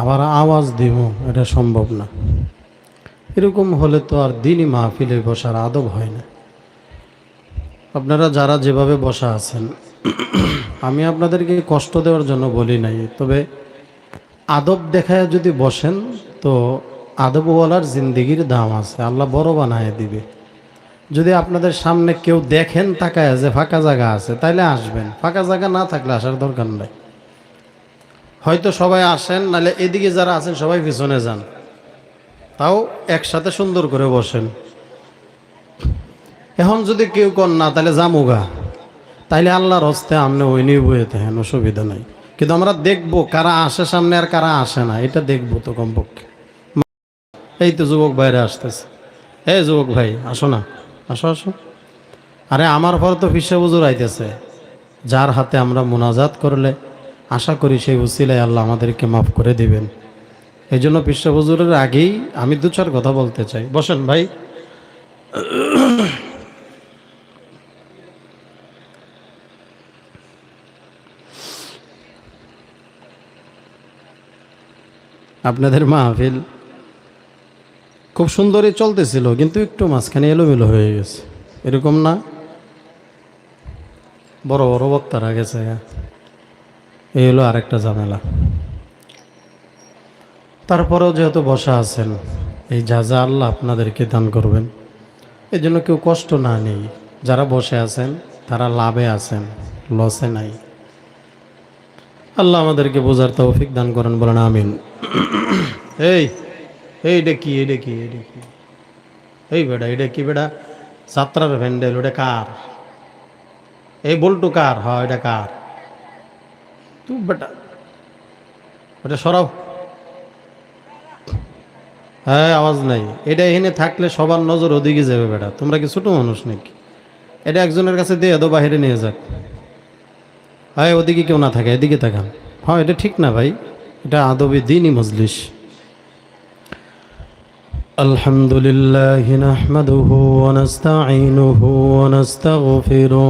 আবার আওয়াজ দিব, এটা সম্ভব না। এরকম হলে তো আর দিনই মাহফিলে বসার আদব হয় না। আপনারা যারা যেভাবে বসা আছেন, আমি আপনাদেরকে কষ্ট দেওয়ার জন্য বলি নাই, তবে আদব দেখায় যদি বসেন, তো আদবওয়ালার জিন্দিগির দাম আছে, আল্লাহ বড় বানায় দিবে। যদি আপনাদের সামনে কেউ দেখেন, তাকায় যে ফাঁকা জায়গা আছে, তাইলে আসবেন। ফাঁকা জায়গা না থাকলে আসার দরকার নাই। হয়তো সবাই আসেন, নাহলে এদিকে যারা আছেন সবাই পিছনে যান। তাও একসাথে সুন্দর করে বসেন। এখন যদি কেউ কর না, তাহলে জামুগা তাইলে আল্লাহর হস্তে আমনে ওই নিয়ে বয়ে থাকেন, অসুবিধা নাই। কিন্তু আমরা দেখব কারা আসে সামনে আর কারা আসে না, এটা দেখব তো কমপক্ষে। এই তো যুবক বাইরে আসতেছে। এই যুবক ভাই, আসো না, আসো আসো। আরে আমার পর তো ফিসা বুজুর আইতেছে। যার হাতে আমরা মোনাজাত করলে আশা করি সেই উসিলায় আল্লাহ আমাদেরকে মাফ করে দিবেন। এই জন্য পিসা আগেই আমি দু চার কথা বলতে চাই। বসেন ভাই। আপনাদের মাহফিল খুব সুন্দরই চলতেছিল, কিন্তু একটু মাঝখানে এলোমেলো হয়ে গেছে। এরকম না? বড় বড় বক্তারা গেছে। এই হলো আরেকটা ঝামেলা। তারপরেও যেহেতু বসা আছেন, এই যা যা আল্লাহ আপনাদেরকে দান করবেন এই জন্য কেউ কষ্ট না নেই। যারা বসে আছেন, তারা লাভে আছেন, লসে নাই। আল্লাহ আমাদেরকে বোঝার তৌফিক দান করেন, বলেন আমিন। এই এই এটা কি এটা কি এটা কি? এই বেটা, এটা কি বেটা? যাত্রার ভ্যান্ডেল ওটা কার? এই বল্টু কার? হয়, এটা কার? তুই বেটা ওটা সরাও হ্যাঁ আওয়াজ নাই এটা এখানে থাকলে সবার নজর ওদিকে যাবে বেটা তোমরা কি ছোট মানুষ নাকি এটা একজনের কাছে দিয়ে দো বাহিরে নিয়ে যাক হ্যাঁ ওদিকে কেউ না থাকে এদিকে তাকান হ্যাঁ এটা ঠিক না ভাই এটা আদবি দিনই মজলিস الحمد لله نحمده ونستعينه ونستغفره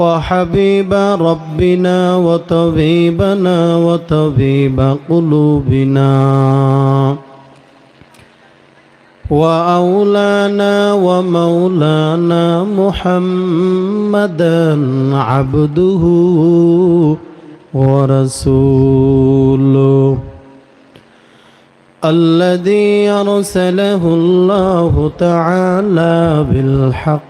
وحبيب ربنا وطبيبنا وطبيب قلوبنا وأولانا ومولانا محمدا عبده ورسوله الذي أرسله الله تعالى بالحق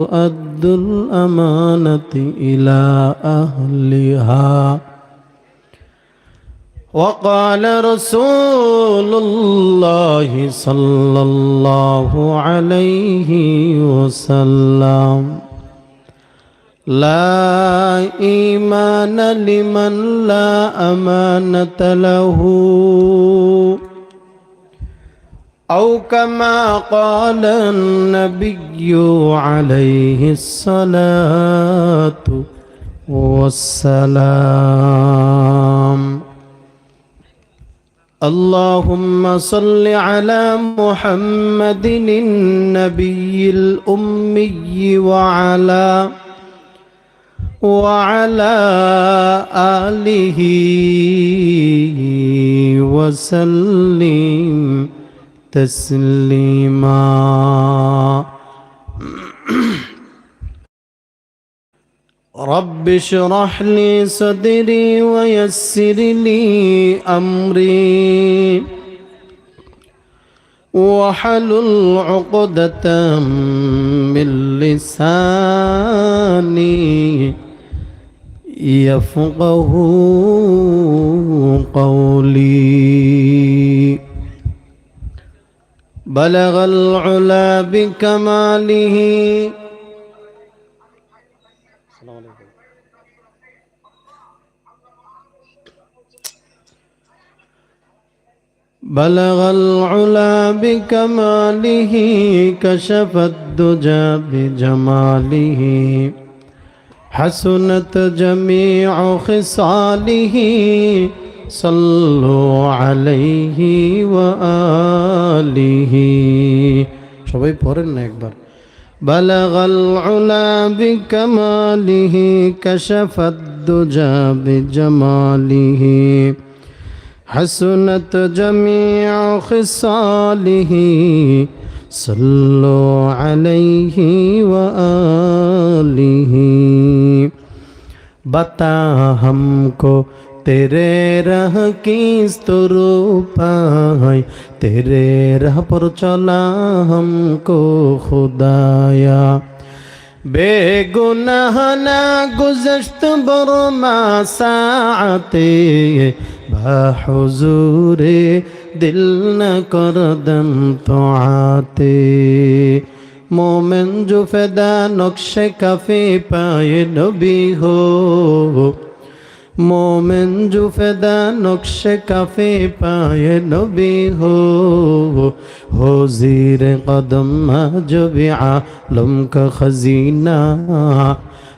أدوا الأمانة إلى أهلها وقال رسول الله صلى الله عليه وسلم لا إيمان لمن لا أمانة له أو كما قال النبي عليه الصلاة والسلام. اللهم صل على محمد النبي الأمي وعلى وعلى آله وسلم. تسليما. رب اشرح لي صدري ويسر لي أمري. وحلل عقدة من لساني يفقه قولي. بلغ العلا بكماله. بلغ العلا بكماله كشف الدجى بجماله. حسنت جميع خصاله. সাল্লু আলাইহি ওয়া আলিহি সবাই পড়েন না একবার بلغ العلا بكماله كشف الدجى بجماله حسنت جميع خصاله صلوا عليه وآله بتا ہم کو तेरे रह की स्तरूपाय तेरे रह पर चला हमको खुदाया बेगुनाह ना गुजश्त बरमा साते बाहुजूरे दिल न कर दम तो आते मोमिन जो फैदा नक्शे काफी पाए नबी हो মোমেন জুফেদা নকশে কাফে পায়ে নবী হো হোজির কদম জবি আলম কা খজিনা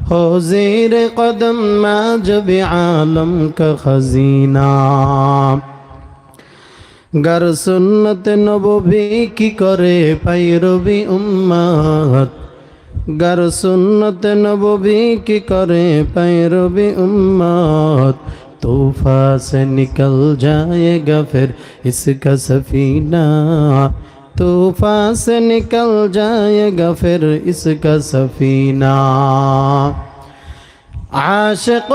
হোজির কদম জবি আলম খজিনা। গার সুন্নত নবী কি করে পাইরবি উম্মাত গার সুন্নত নবী কি করে पैरवी उम्मत तूफा से निकल जाएगा फिर इसका सफीना तूफा से निकल जाएगा फिर इसका सफीना आशिक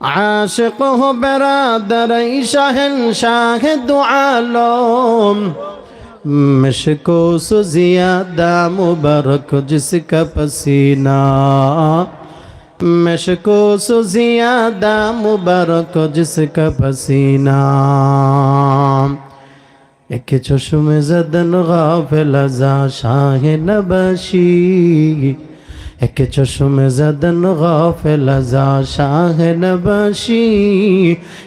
عاشق ہو برادر شہن شاہ دعا لوم مشکو سو زیادہ مبارک جس کا پسینہ مشکو سو زیادہ مبارک جس کا پسینہ ایک چشم زدن غافل ازا شاہ نبشی একে চশম জদন গাফিল যা শাহ নবশি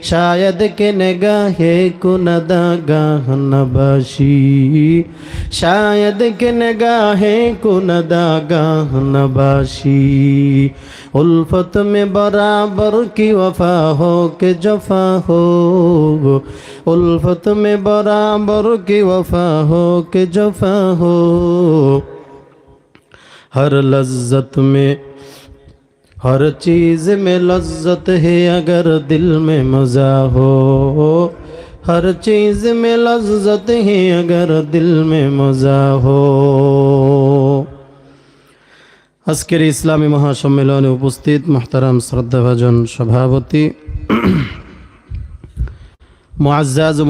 শায়দ কে নগাহে কুনদা গাহ নবশি শায়দ কে নগাহে কুনদা গাহ নবশি উলফত মে বরাবর কি ওফা হো কে জফা হো উলফত মে বরাবর কি ওফা হো কে জফা হো हर लज्जत में हर चीज में लज्जत है अगर दिल में मजा हो हर चीज में लज्जत है अगर दिल में मजा हो আজকের ইসলামী মহাসম্মেলনে উপস্থিত মোহতারাম শ্রদ্ধাভাজন সভাপতি মুআজ্জাজ ও